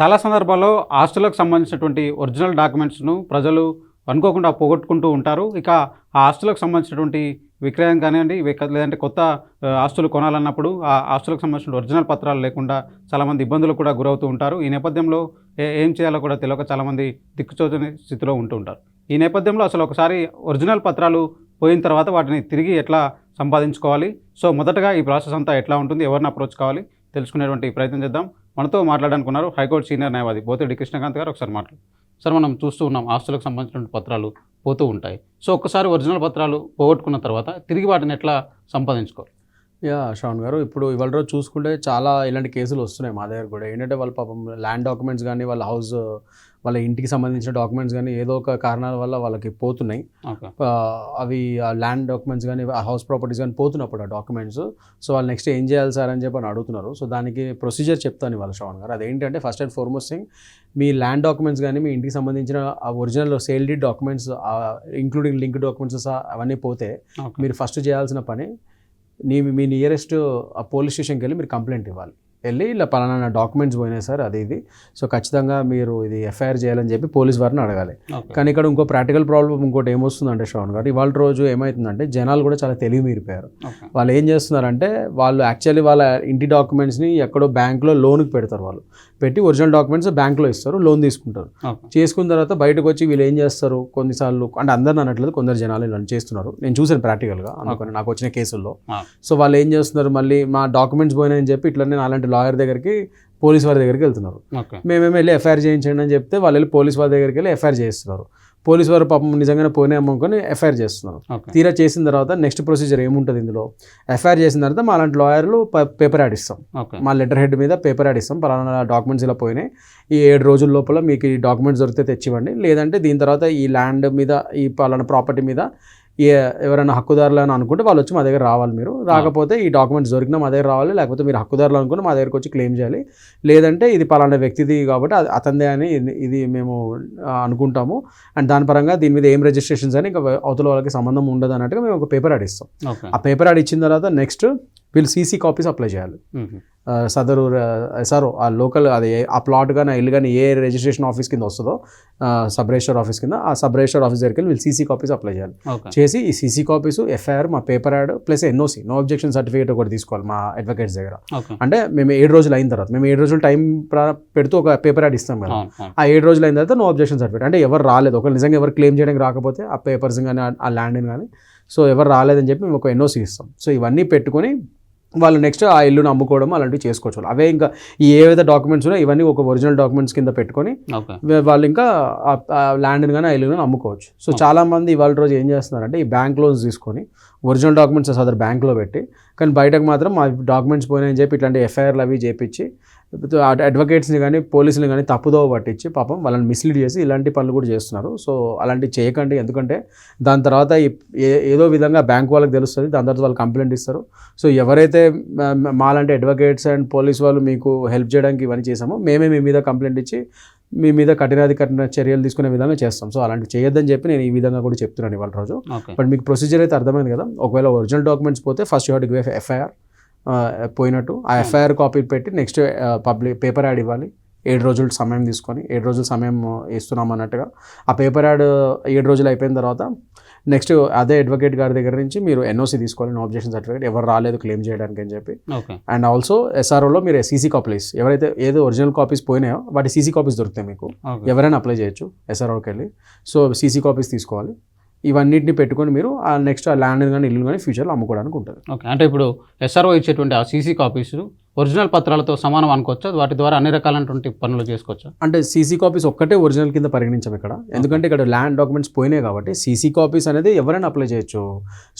చాలా సందర్భాల్లో ఆస్తులకు సంబంధించినటువంటి ఒరిజినల్ డాక్యుమెంట్స్ను ప్రజలు అనుకోకుండా పోగొట్టుకుంటూ ఉంటారు. ఇక ఆ ఆస్తులకు సంబంధించినటువంటి విక్రయం కానివ్వండి లేదంటే కొత్త ఆస్తులు కొనాలన్నప్పుడు ఆ ఆస్తులకు సంబంధించిన ఒరిజినల్ పత్రాలు లేకుండా చాలామంది ఇబ్బందులు కూడా గురవుతూ ఉంటారు. ఈ నేపథ్యంలో ఏ- ఏం చేయాలో కూడా తెలియక చాలామంది దిక్కుచోచని స్థితిలో ఉంటూ ఉంటారు. ఈ నేపథ్యంలో అసలు ఒకసారి ఒరిజినల్ పత్రాలు పోయిన తర్వాత వాటిని తిరిగి ఎట్లా సంపాదించుకోవాలి? సో మొదటగా ఈ ప్రాసెస్ అంతా ఎట్లా ఉంటుంది? ఎవరిని అప్రోచ్ కావాలి? తెలుసుకునేటువంటి ప్రయత్నం చేద్దాం. మనతో మాట్లాడాలనుకున్నారు హైకోర్టు సీనియర్ న్యాయవాది బోతిరెడ్డి కృష్ణకాంత్ గారు ఒకసారి మాట్లాడు. సార్ మనం చూస్తూ ఉన్నాం ఆస్తులకు సంబంధించిన పత్రాలు పోతూ ఉంటాయి. సో ఒక్కసారి ఒరిజినల్ పత్రాలు పోగొట్టుకున్న తర్వాత తిరిగి వాటిని ఎట్లా సంపాదించుకోవాలి? యా శ్రవణ్ గారు ఇప్పుడు ఇవాళ రోజు చూసుకుంటే చాలా ఇలాంటి కేసులు వస్తున్నాయి మా దగ్గర కూడా. ఏంటంటే వాళ్ళ పాపం ల్యాండ్ డాక్యుమెంట్స్ కానీ వాళ్ళ హౌస్ వాళ్ళ ఇంటికి సంబంధించిన డాక్యుమెంట్స్ కానీ ఏదో ఒక కారణాల వల్ల వాళ్ళకి పోతున్నాయి. అవి ఆ ల్యాండ్ డాక్యుమెంట్స్ కానీ ఆ హౌస్ ప్రాపర్టీస్ కానీ పోతున్నప్పుడు ఆ డాక్యుమెంట్స్. సో వాళ్ళు నెక్స్ట్ ఏం చేయాలి సార్ అని చెప్పి అని అడుగుతున్నారు. సో దానికి ప్రొసీజర్ చెప్తాను ఇవాళ శ్రవణ్ గారు. అదేంటంటే ఫస్ట్ అండ్ ఫార్మోస్ట్ థింగ్ మీ ల్యాండ్ డాక్యుమెంట్స్ కానీ మీ ఇంటికి సంబంధించిన ఆ original sale deed documents including link documents అవన్నీ పోతే మీరు ఫస్ట్ చేయాల్సిన పని నీ మీ నియరెస్ట్ ఆ పోలీస్ స్టేషన్కి వెళ్ళి మీరు కంప్లైంట్ ఇవ్వాలి. వెళ్ళి ఇలా పలానా డాక్యుమెంట్స్ పోయినాయి సార్ అది ఇది. సో ఖచ్చితంగా మీరు ఇది ఎఫ్ఐఆర్ చేయాలని చెప్పి పోలీస్ వారిని అడగాలి. కానీ ఇక్కడ ఇంకో ప్రాక్టికల్ ప్రాబ్లం ఇంకోటి ఏమొస్తుందంటే శ్రవణ్ గారు ఇవాళ రోజు ఏమవుతుందంటే జనాలు కూడా చాలా తెలివి మీరిపోయారు. వాళ్ళు ఏం చేస్తున్నారంటే వాళ్ళు యాక్చువల్లీ వాళ్ళ ఇంటి డాక్యుమెంట్స్ని ఎక్కడో బ్యాంక్లో లోన్కి పెడతారు వాళ్ళు. పెట్టి ఒరిజినల్ డాక్యుమెంట్స్ బ్యాంక్లో ఇస్తారు లోన్ తీసుకుంటారు. చేసుకున్న తర్వాత బయటకు వచ్చి వీళ్ళు ఏం చేస్తారు? కొన్నిసార్లు అంటే అందరిని అనట్లేదు కొందరు జనాలు ఇలా చేస్తున్నారు. నేను చూసాను ప్రాక్టికల్గా అందుకని నాకు వచ్చిన కేసుల్లో. సో వాళ్ళు ఏం చేస్తున్నారు? మళ్ళీ మా డాక్యుమెంట్స్ పోయినాయని చెప్పి ఇట్లా నేను అలాంటి లాయర్ దగ్గరికి పోలీస్ వారి దగ్గరికి వెళ్తున్నారు. మేమేమో వెళ్ళి ఎఫ్ఐఆర్ చేయించండి అని చెప్తే వాళ్ళు వెళ్ళి పోలీస్ వారి దగ్గరికి వెళ్ళి ఎఫ్ఐఆర్ చేస్తున్నారు పోలీస్ వారు పాపం నిజంగానే పోయినాయేమో అనుకొని ఎఫ్ఐఆర్ చేస్తున్నారు. తీరా చేసిన తర్వాత నెక్స్ట్ ప్రొసీజర్ ఏముంటుంది ఇందులో? ఎఫ్ఐఆర్ చేసిన తర్వాత మా అలాంటి లాయర్లు పేపర్ యాడ్ ఇస్తాం. మా లెటర్ హెడ్ మీద పేపర్ యాడ్ ఇస్తాం. పలానా డాక్యుమెంట్స్ ఇలా పోయినాయి. ఈ ఏడు రోజుల లోపల మీకు ఈ డాక్యుమెంట్స్ దొరికితే తెచ్చివ్వండి. లేదంటే దీని తర్వాత ఈ ల్యాండ్ మీద ఈ పలానా ప్రాపర్టీ మీద ఎవరైనా హక్కుదారులు అని అనుకుంటే వాళ్ళు వచ్చి మా దగ్గర రావాలి మీరు. రాకపోతే ఈ డాక్యుమెంట్స్ దొరికినా మా దగ్గర రావాలి లేకపోతే మీరు హక్కుదారులు అనుకుంటే మా దగ్గరకు వచ్చి క్లెయిమ్ చేయాలి. లేదంటే ఇది పలానా వ్యక్తిది కాబట్టి అది అతందే అని ఇది- మేము అనుకుంటాము. అండ్ దాని పరంగా దీని మీద ఏం రిజిస్ట్రేషన్స్ అని ఇంకా అవతల వాళ్ళకి సంబంధం ఉండదు అన్నట్టుగా మేము ఒక పేపర్ ఓకే. ఆ పేపర్ యాడ్ ఇచ్చిన తర్వాత నెక్స్ట్ వీళ్ళు సీసీ కాపీస్ అప్లై చేయాలి. సదరు సార్ ఆ లోకల్ అది ఆ ప్లాట్ కానీ ఇల్లు కానీ ఏ రిజిస్ట్రేషన్ ఆఫీస్ కింద వస్తుందో సబ్ రిజిస్టర్ ఆఫీస్ కింద ఆ సబ్ రిజిస్టర్ ఆఫీస్ దగ్గరికి వెళ్ళి వీళ్ళు సీసీ కాపీస్ అప్లై చేయాలి. చేసి ఈ సీసీ కాపీస్ ఎఫ్ఐఆర్ మా paper ad plus NOC no objection certificate ఒకటి తీసుకోవాలి మా అడ్వకేట్స్ దగ్గర. అంటే మేము ఏడు రోజులు అయిన తర్వాత మేము ఏడు రోజులు టైం పెడుతూ ఒక పేపర్ యాడ్ ఇస్తాం కదా. ఆ ఏడు రోజులు అయిన తర్వాత నో అబ్జెక్షన్ సర్టిఫికేట్ అంటే ఎవరు రాలేదు ఒకరు నిజంగా ఎవరు క్లెయిమ్ చేయడానికి రాకపోతే ఆ పేపర్స్ కానీ ఆ ల్యాండ్ని కానీ సో ఎవరు రాలేదని చెప్పి మేము ఒక ఎన్ఓసి ఇస్తాం. సో ఇవన్నీ పెట్టుకొని వాళ్ళు నెక్స్ట్ ఆ ఇల్లుని అమ్ముకోవడం అలాంటివి చేసుకోవచ్చు అవే ఇంకా ఈ ఏవైతే డాక్యుమెంట్స్ ఉన్నాయో ఇవన్నీ ఒక ఒరిజినల్ డాక్యుమెంట్స్ కింద పెట్టుకొని వాళ్ళు ఇంకా ల్యాండ్ని కానీ ఆ ఇల్లుని అమ్ముకోవచ్చు. సో చాలా మంది ఇవాళ రోజు ఏం చేస్తున్నారంటే ఈ బ్యాంక్ లోన్స్ తీసుకొని ఒరిజినల్ డాక్యుమెంట్స్ అసలు బ్యాంక్లో పెట్టి కానీ బయటకు మాత్రం మా డాక్యుమెంట్స్ పోయినాయని చెప్పి ఇట్లాంటి ఎఫ్ఐఆర్లు అవి చేపించి అడ్వకేట్స్ని కానీ పోలీసుని కానీ తప్పుదోవ పట్టించి పాపం వాళ్ళని మిస్లీడ్ చేసి ఇలాంటి పనులు కూడా చేస్తున్నారు. సో అలాంటివి చేయకండి. ఎందుకంటే దాని తర్వాత ఏదో విధంగా బ్యాంక్ వాళ్ళకి తెలుస్తుంది. దాని తర్వాత వాళ్ళు కంప్లైంట్ ఇస్తారు. సో ఎవరైతే మాలాంటి అడ్వకేట్స్ అండ్ పోలీస్ వాళ్ళు మీకు హెల్ప్ చేయడానికి ఇవన్నీ చేసామో మేమే మీ మీద కంప్లైంట్ ఇచ్చి మీ మీద కఠినాది కఠిన చర్యలు తీసుకునే విధంగా చేస్తాం. సో అలాంటివి చేయొద్దని చెప్పి నేను ఈ విధంగా కూడా చెప్తున్నాను ఇవాళ రోజు. బట్ మీకు ప్రొసీజర్ అయితే అర్థమైంది కదా. ఒకవేళ ఒరిజినల్ డాక్యుమెంట్స్ పోతే ఫస్ట్ యూ గివ్ ఎఫ్ఐఆర్ పోయినట్టు. ఆ ఎఫ్ఐఆర్ కాపీ పెట్టి నెక్స్ట్ పబ్లిక్ పేపర్ యాడ్ ఇవ్వాలి. ఏడు రోజులు సమయం తీసుకొని ఏడు రోజులు సమయం ఇస్తున్నాం అన్నట్టుగా. ఆ పేపర్ యాడ్ ఏడు రోజులు అయిపోయిన తర్వాత నెక్స్ట్ అదే అడ్వకేట్ గారి దగ్గర నుంచి మీరు ఎన్ఓసి తీసుకోవాలి నో అబ్జెక్షన్ సర్టిఫికేట్. ఎవరు రాలేదు క్లెయిమ్ చేయడానికి అని చెప్పి. అండ్ ఆల్సో ఎస్ఆర్ఓలో మీరు సీసీ కాపీస్ ఎవరైతే ఏదో ఒరిజినల్ కాపీస్ పోయినాయో వాటి సీసీ కాపీస్ దొరుకుతాయి మీకు. ఎవరైనా అప్లై చేయొచ్చు ఎస్ఆర్ఓకి వెళ్ళి. సో సీసీ కాపీస్ తీసుకోవాలి. ఇవన్నిటిని పెట్టుకొని మీరు ఆ నెక్స్ట్ ఆ ల్యాండ్ కానీ ఇల్లు కానీ ఫ్యూచర్లో అమ్ముకోవడానికి ఉంటుంది. ఓకే అంటే ఇప్పుడు ఎస్ఆర్ఓ ఇచ్చేటువంటి ఆ సీసీ కాపీస్ ఒరిజినల్ పత్రాలతో సమానం అనుకోవచ్చా? వాటి ద్వారా అన్ని రకాలైనటువంటి పనులు చేసుకోవచ్చా? అంటే సీసీ కాపీస్ ఒక్కటే ఒరిజినల్ కింద పరిగణించాం ఇక్కడ. ఎందుకంటే ఇక్కడ ల్యాండ్ డాక్యుమెంట్స్ పోయినాయి కాబట్టి సీసీ కాపీస్ అనేది ఎవరైనా అప్లై చేయొచ్చు.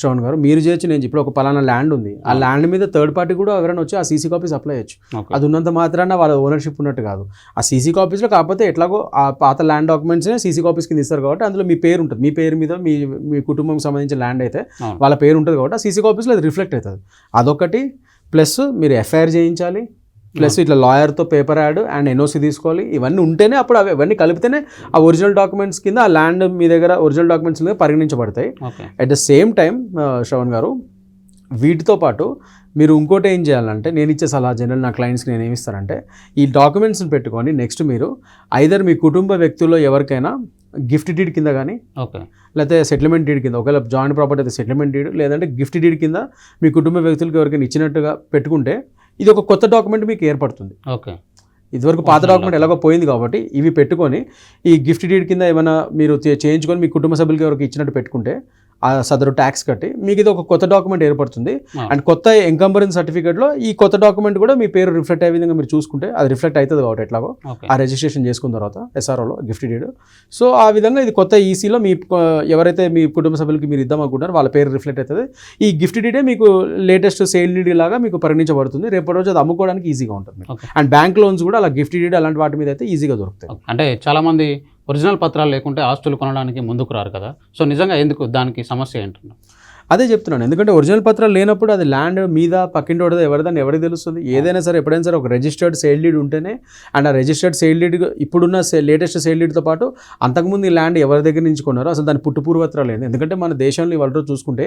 శ్రవణ్ గారు మీరు చేయొచ్చు నేను ఇప్పుడు ఒక పలానా ల్యాండ్ ఉంది. ఆ ల్యాండ్ మీద థర్డ్ పార్టీ కూడా ఎవరైనా వచ్చి ఆ సీసీ కాపీస్ అప్లై చేయొచ్చు. అది ఉన్నంత మాత్రాన వాళ్ళ ఓనర్షిప్ ఉన్నట్టు కాదు. ఆ సీసీ కాపీస్లో కాకపోతే ఎట్లాగో ఆ పాత ల్యాండ్ డాక్యుమెంట్స్నే సీసీ కాపీస్ కింద ఇస్తారు కాబట్టి అందులో మీ పేరు ఉంటుంది. మీ పేరు మీద మీ మీ కుటుంబంకి సంబంధించిన ల్యాండ్ అయితే. వాళ్ళ పేరు ఉంటుంది కాబట్టి ఆ సీసీ కాపీస్లో అది రిఫ్లెక్ట్ అవుతుంది. అదొకటి ప్లస్ మీరు ఎఫ్ఐఆర్ చేయించాలి. ప్లస్ ఇట్లా లాయర్తో పేపర్ యాడ్ అండ్ ఎన్ఓసి తీసుకోవాలి. ఇవన్నీ ఉంటేనే అప్పుడు అవి ఇవన్నీ కలిపితేనే ఆ ఒరిజినల్ డాక్యుమెంట్స్ కింద ఆ ల్యాండ్ మీ దగ్గర ఒరిజినల్ డాక్యుమెంట్స్ మీద పరిగణించబడతాయి. At the same time Shravan గారు వీటితో పాటు మీరు ఇంకోటి ఏం చేయాలంటే నేను ఇచ్చే సలహా జనరల్ నా క్లయింట్స్కి నేను ఏమి ఇస్తానంటే ఈ డాక్యుమెంట్స్ని పెట్టుకొని నెక్స్ట్ మీరు ఐదర్ మీ కుటుంబ వ్యక్తుల్లో ఎవరికైనా గిఫ్ట్ డీడ్ కింద కానీ ఓకే. లేకపోతే సెటిల్మెంట్ డీడ్ కింద ఒకవేళ జాయింట్ ప్రాపర్టీ అయితే సెటిల్మెంట్ డీడ్ లేదంటే గిఫ్ట్ డీడ్ కింద మీ కుటుంబ వ్యక్తులకు ఎవరికైనా ఇచ్చినట్టుగా పెట్టుకుంటే ఇది ఒక కొత్త డాక్యుమెంట్ మీకు ఏర్పడుతుంది. ఓకే. ఇదివరకు పాత డాక్యుమెంట్ ఎలాగో పోయింది కాబట్టి ఇవి పెట్టుకొని ఈ గిఫ్ట్ డీడ్ కింద ఏమైనా మీరు చేయించుకొని మీ కుటుంబ సభ్యులకి ఎవరికి ఇచ్చినట్టు పెట్టుకుంటే సదరు ట్యాక్స్ కట్టి మీకు ఇది ఒక కొత్త డాక్యుమెంట్ ఏర్పడుతుంది. అండ్ కొత్త ఎంకంబరెన్స్ సర్టిఫికేట్లో ఈ కొత్త డాక్యుమెంట్ కూడా మీ పేరు రిఫ్లెక్ట్ అయ్యే విధంగా మీరు చూసుకుంటే అది రిఫ్లెక్ట్ అవుతుంది కాబట్టి ఎట్లాగో. ఆ రిజిస్ట్రేషన్ చేసుకున్న తర్వాత ఎస్ఆర్ఓలో గిఫ్ట్ డీడ్ సో ఆ విధంగా ఇది కొత్త ఈసీలో మీ ఎవరైతే మీ కుటుంబ సభ్యులకి మీరు ఇద్దాం అనుకుంటారో వాళ్ళ పేరు రిఫ్లెక్ట్ అవుతుంది. ఈ గిఫ్ట్ డీడే మీకు లేటెస్ట్ సేల్ డీడ్ లాగా మీకు పరిగణించబడుతుంది. రేపటి రోజు అది అమ్ముకోవడానికి ఈజీగా ఉంటుంది. అండ్ బ్యాంక్ లోన్స్ కూడా అలా గిఫ్ట్ డీడ్ అలాంటి వాటి మీద అయితే ఈజీగా దొరుకుతాయి. అంటే చాలామంది ఒరిజినల్ పత్రాలు లేకుంటే ఆస్తులు కొనడానికి ముందుకు రారు కదా. సో నిజంగా ఎందుకు దానికి సమస్య ఏంటన్నా అదే చెప్తున్నాను. ఎందుకంటే ఒరిజినల్ పత్రాలు లేనప్పుడు అది ల్యాండ్ మీద పక్కింటోడదో ఎవరిదని ఎవరికి తెలుస్తుంది? ఏదైనా సరే ఎప్పుడైనా సరే ఒక రిజిస్టర్డ్ సేల్ డీడ్ ఉంటేనే అండ్ ఆ రిజిస్టర్డ్ సేల్ డీడ్ ఇప్పుడున్న లేటెస్ట్ సేల్ డీడ్తో పాటు అంతకుముందు ఈ ల్యాండ్ ఎవరి దగ్గర నుంచి కొన్నారో అసలు దాని పుట్టు పూర్వత్రాలు ఏంది? ఎందుకంటే మన దేశంలో ఇవాళ రోజు చూసుకుంటే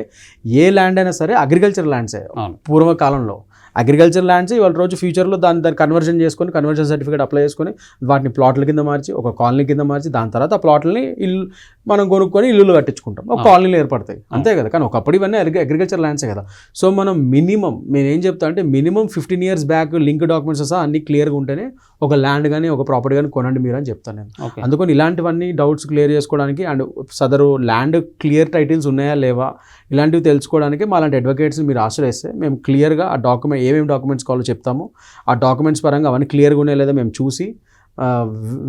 ఏ ల్యాండ్ అయినా సరే అగ్రికల్చర్ ల్యాండ్సే పూర్వకాలంలో అగ్రికల్చర్ ల్యాండ్స్ ఇవాళ రోజు ఫ్యూచర్లో దాన్ని దాన్ని కన్వర్షన్ చేసుకొని కన్వర్షన్ సర్టిఫికేట్ అప్లై చేసుకొని వాటిని ప్లాట్ల కింద మార్చి ఒక కాలనీ కింద మార్చి దాని తర్వాత ఆ ప్లాట్లని ఇల్లు మనం కొనుక్కొని ఇల్లులు కట్టించుకుంటాం. ఒక. కాలనీలు ఏర్పడతాయి. అంతే కదా. కానీ ఒకప్పుడు ఇవన్నీ అగ్రికల్చర్ ల్యాండ్సే కదా. సో మనం మినిమం నేను ఏం చెప్తా అంటే minimum fifteen years back link documents సహా అన్ని క్లియర్గా ఉంటేనే ఒక ల్యాండ్ కానీ ఒక ప్రాపర్టీ కానీ కొనండి మీరు అని చెప్తాను నేను. అందుకని ఇలాంటివన్నీ డౌట్స్ క్లియర్ చేసుకోవడానికి అండ్ సదరు ల్యాండ్ క్లియర్ టైటిల్స్ ఉన్నాయా లేవా ఇలాంటివి తెలుసుకోవడానికి మా లాంటి అడ్వకేట్స్ మీరు ఆశ్రయిస్తే మేము క్లియర్గా ఆ డాక్యుమెంట్ ఏమేమి డాక్యుమెంట్స్ కావాలో చెప్తాము. ఆ డాక్యుమెంట్స్ పరంగా అవన్నీ క్లియర్గా ఉన్నాయా లేదా మేము చూసి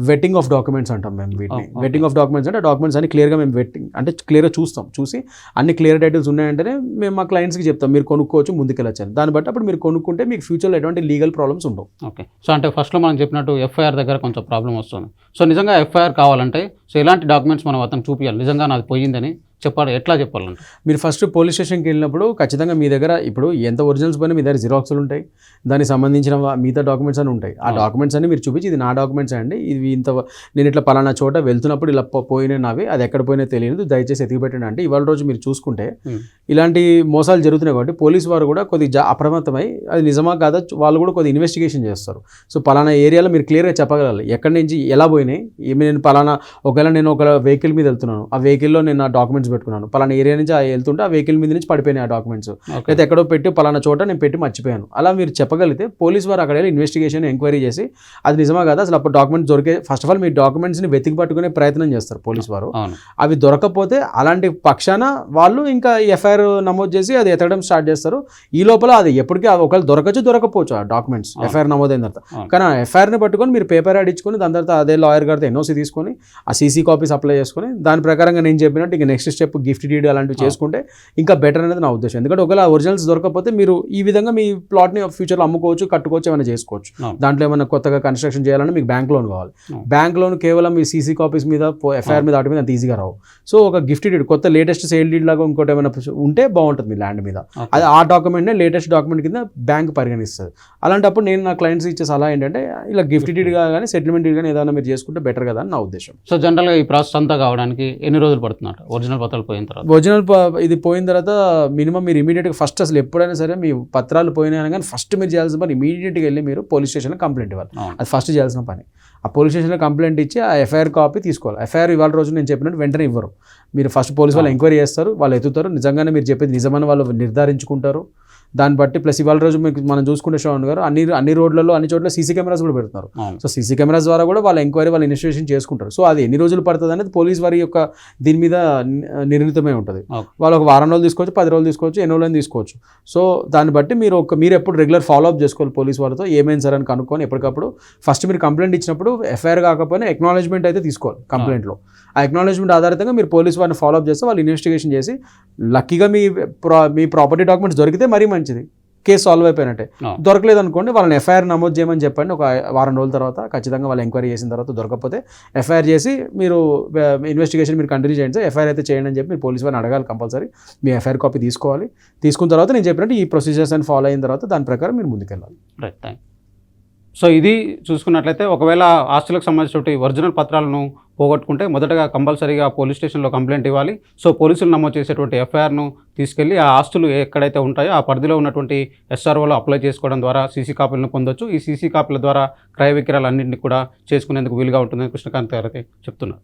వెట్టింగ్ ఆఫ్ డాక్యుమెంట్స్ అంటాం మేము వీటిని. వెట్టింగ్ ఆఫ్ డాక్యుమెంట్స్ అంటే డాక్యుమెంట్స్ అన్ని క్లియర్గా మేము వెట్టింగ్ అంటే క్లియర్గా చూస్తాం చూసి అన్ని క్లియర్ టైటిల్స్ ఉన్నాయంటేనే మేము మా క్లయింట్స్కి చెప్తాం మీరు కొనుక్కోవచ్చు ముందుకెళ్ళచ్చు దాన్ని బట్టి అప్పుడు మీరు కొనుక్కుంటే మీకు ఫ్యూచర్లో ఎటువంటి లీగల్ ప్రాబ్లమ్స్ ఉండవు. ఓకే సో అంటే ఫస్ట్లో మనం చెప్పినట్టు ఎఫ్ఐఆర్ దగ్గర కొంచెం ప్రాబ్లం వస్తుంది. సో నిజంగా ఎఫ్ఐఆర్ కావాలంటే సో ఎలాంటి డాక్యుమెంట్స్ మనం అతను చూపించాలి నిజంగా నాది పోయిందని. చెప్పాలి ఎట్లా చెప్పాలంటే? మీరు ఫస్ట్ పోలీస్ స్టేషన్కి వెళ్ళినప్పుడు ఖచ్చితంగా మీ దగ్గర ఇప్పుడు ఎంత ఒరిజినల్స్ పోయినా మీ దగ్గర జిరాక్స్లు ఉంటాయి. దానికి సంబంధించిన మిగతా డాక్యుమెంట్స్ అని ఉంటాయి. ఆ. డాక్యుమెంట్స్ అన్ని మీరు చూపించి ఇది నా డాక్యుమెంట్స్ అండి. ఇది ఇంత నేను ఇట్లా పలానా చోట వెళ్తున్నప్పుడు ఇలా పో- పోయినాయి నావి అది ఎక్కడ పోయినా తెలియదు. దయచేసి ఎతికి పెట్టండి అంటే ఇవాళ రోజు మీరు చూసుకుంటే. ఇలాంటి మోసాలు జరుగుతున్నాయి కాబట్టి పోలీస్ వారు కూడా కొద్ది జా అప్రమత్తమై అది నిజమా కాదా వాళ్ళు కూడా కొద్ది ఇన్వెస్టిగేషన్ చేస్తారు. సో పలానా ఏరియాలో మీరు క్లియర్గా చెప్పగలగాలి. ఎక్కడి నుంచి ఎలా పోయినాయి? ఏమి నేను పలానా ఒకవేళ నేను ఒక వెహికల్ మీద వెళ్తున్నాను ఆ వెహికల్లో నేను నా డాక్యుమెంట్స్ పెట్టుకున్నాను. పలానా ఏరియా నుంచి వెళ్తుంటే ఆ వెహికల్ మీద నుంచి పడిపోయినాయి ఆ డాక్యుమెంట్స్. లేదా ఎక్కడో పెట్టి పలానా చోట నేను పెట్టి మర్చిపోయాను. అలా మీరు చెప్పగలిగితే పోలీస్ వారు అక్కడ వెళ్ళి ఇన్వెస్టిగేషన్ ఎంక్వైరీ చేసి అది నిజమా కదా? అసలు అప్పుడు డాక్యుమెంట్స్ దొరికే ఫస్ట్ ఆఫ్ ఆల్ మీ డాక్యుమెంట్స్ని వెతికి పట్టుకునే ప్రయత్నం చేస్తారు పోలీస్ వారు. అవి దొరకకపోతే అలాంటి పక్షాన వాళ్ళు ఇంకా ఎఫ్ఐఆర్ నమోదు చేసి అది ఎతకడం స్టార్ట్ చేస్తారు. ఈ లోపల అది ఎప్పటికీ అది ఒకవేళ దొరకచ్చు దొరకపోవచ్చు ఆ డాక్యుమెంట్స్. ఎఫ్ఐఆర్ నమోదైన తర్వాత. కానీ ఆ ఎఫ్ఐఆర్ని పట్టుకొని మీరు పేపర్ యాడ్ ఇచ్చుకొని దాని తర్వాత అదే లాయర్ గారితో ఎన్ఓసి తీసుకొని ఆ సీసీ కాపీస్ అప్లై చేసుకొని దాని ప్రకారంగా నేను చెప్పినట్టు ఇంకా నెక్స్ట్ స్టెప్ గిఫ్ట్ డీడ్ అలాంటివి చేసుకుంటే ఇంకా బెటర్ అనేది నా ఉద్దేశం. ఎందుకంటే ఒకవేళ ఒరిజినల్స్ దొరకకపోతే మీరు ఈ విధంగా మీ ప్లాట్ని ఫ్యూచర్లో అమ్ముకోవచ్చు కట్టుకోవచ్చు ఏమైనా చేసుకోవచ్చు. దాంట్లో ఏమైనా కొత్తగా కన్స్ట్రక్షన్ చేయాలంటే మీకు బ్యాంక్ లోన్ కావాలి. బ్యాంక్ లోన్ కేవలం మీ సీసీ కాపీస్ మీద ఎఫ్ఐఆర్ మీద వాటి మీద అంత ఈజీగా రావు. సో ఒక గిఫ్ట్ డీడ్ కొత్త లేటెస్ట్ సేల్ డీడ్ లాగా ఇంకోటి ఏమైనా ఉంటే బాగుంటుంది మీ ల్యాండ్ మీద. అది ఆ డాక్యుమెంట్నే లేటెస్ట్ డాక్యుమెంట్ కింద బ్యాంక్ పరిగణిస్తుంది. అలాంటప్పుడు నేను నా క్లయింట్స్ ఇచ్చే సలహా ఏంటంటే ఇలా గిఫ్ట్ డీడ్గా కానీ సెటిల్మెంట్ డీడ్ కానీ ఏదైనా మీరు చేసుకుంటే బెటర్ కదా అని నా ఉద్దేశం. సో జనరల్గా ఈ ప్రాసెస్ అంతా కావడానికి ఎన్ని రోజులు పడుతుందట? ఒరిజినల్ పత్రాలు పోయిన తర్వాత. ఒరిజినల్ ఇది పోయిన తర్వాత మినిమం మీరు ఇమీడియట్గా ఫస్ట్ అసలు ఎప్పుడైనా సరే మీ పత్రాలు పోయినా కానీ ఫస్ట్ మీరు చేయాల్సిన పని ఇమీడియట్గా వెళ్ళి మీరు పోలీస్ స్టేషన్లో కంప్లైంట్ ఇవ్వాలి. అది ఫస్ట్ చేయాల్సిన పని. ఆ పోలీస్ స్టేషన్లో కంప్లైంట్ ఇచ్చి ఆ ఎఫ్ఐఆర్ కాపీ తీసుకోవాలి. ఎఫ్ఐఆర్ ఇవాళ రోజు నేను చెప్పినట్టు వెంటనే ఇవ్వరు. మీరు ఫస్ట్ పోలీస్ వాళ్ళు. ఎంక్వైరీ చేస్తారు వాళ్ళు ఎత్తుతారు. నిజంగానే మీరు చెప్పేది నిజమని వాళ్ళు నిర్ధారించుకుంటారు. దాన్ని బట్టి ప్లస్ ఇవాళ రోజు మీకు మనం చూసుకుంటే శ్రవణ్ గారు అన్ని అన్ని రోడ్లలో అన్ని చోట్ల సీసీ కెమెరాస్ కూడా పెడుతున్నారు. సో సీసీ కెమెరాస్ ద్వారా కూడా వాళ్ళ ఎంక్వైరీ వాళ్ళు ఇన్వెస్టిగేషన్ చేసుకుంటారు. సో అది ఎన్ని రోజులు పడుతుంది అనేది పోలీస్ వారి యొక్క దీని మీద నిర్ణీతమై ఉంటుంది. వాళ్ళు ఒక వారం రోజులు తీసుకోవచ్చు పది రోజులు తీసుకోవచ్చు ఎన్ని రోజులు తీసుకోవచ్చు. సో దాన్ని బట్టి మీరు ఒక మీరు ఎప్పుడు రెగ్యులర్ ఫాలో అప్ చేసుకోవాలి పోలీస్ వాళ్ళతో ఏమైంది సార్ అని కనుక్కొని ఎప్పటికప్పుడు ఫస్ట్ మీరు కంప్లైంట్ ఇచ్చినప్పుడు ఎఫ్ఐఆర్ కాకపోయినా ఎక్నాలజ్మెంట్ అయితే తీసుకోవాలి కంప్లైంట్లో. ఆ ఎక్నాలజ్మెంట్ ఆధారితంగా మీరు పోలీస్ వారిని ఫాలో అప్ చేస్తే వాళ్ళు ఇన్వెస్టిగేషన్ చేసి లక్కీగా మీ ప్రా మీ ప్రాపర్టీ డాక్యుమెంట్స్ దొరికితే మరీ మంచిది. కేసు సాల్వ్ అయిపోయినట్టే. దొరకలేదు అనుకోండి వాళ్ళని ఎఫ్ఐఆర్ నమోదు చేయమని చెప్పండి. ఒక వారం రోజుల తర్వాత ఖచ్చితంగా వాళ్ళు ఎంక్వైరీ చేసిన తర్వాత దొరకకపోతే ఎఫ్ఐఆర్ చేసి మీరు ఇన్వెస్టిగేషన్ మీరు కంటిన్యూ చేయండి సార్. ఎఫ్ఐఆర్ అయితే చేయండి అని చెప్పి మీరు పోలీస్ వారిని అడగాలి కంపల్సరీ. మీ ఎఫ్ఐఆర్ కాపీ తీసుకోవాలి. తీసుకున్న తర్వాత నేను చెప్పినట్టు ఈ ప్రొసీజర్స్ అని ఫాలో అయిన తర్వాత దాని ప్రకారం మీరు ముందుకెళ్ళాలి. రైట్ థ్యాంక్ సో ఇది చూసుకున్నట్లయితే ఒకవేళ ఆస్తులకు సంబంధించిన ఒరిజినల్ పత్రాలను పోగొట్టుకుంటే మొదటగా కంపల్సరీగా పోలీస్ స్టేషన్లో కంప్లైంట్ ఇవ్వాలి. సో పోలీసులు నమోదు చేసేటువంటి ఎఫ్ఐఆర్ను తీసుకెళ్ళి ఆ ఆస్తులు ఎక్కడైతే ఉంటాయో ఆ పరిధిలో ఉన్నటువంటి ఎస్ఆర్ఓలో అప్లై చేసుకోవడం ద్వారా సీసీ కాపీలను పొందొచ్చు. ఈ సీసీ కాపీల ద్వారా క్రయ విక్రయాలు అన్నింటినీ కూడా చేసుకునేందుకు వీలుగా ఉంటుందని కృష్ణకాంత్ గారు అయితే చెప్తున్నారు.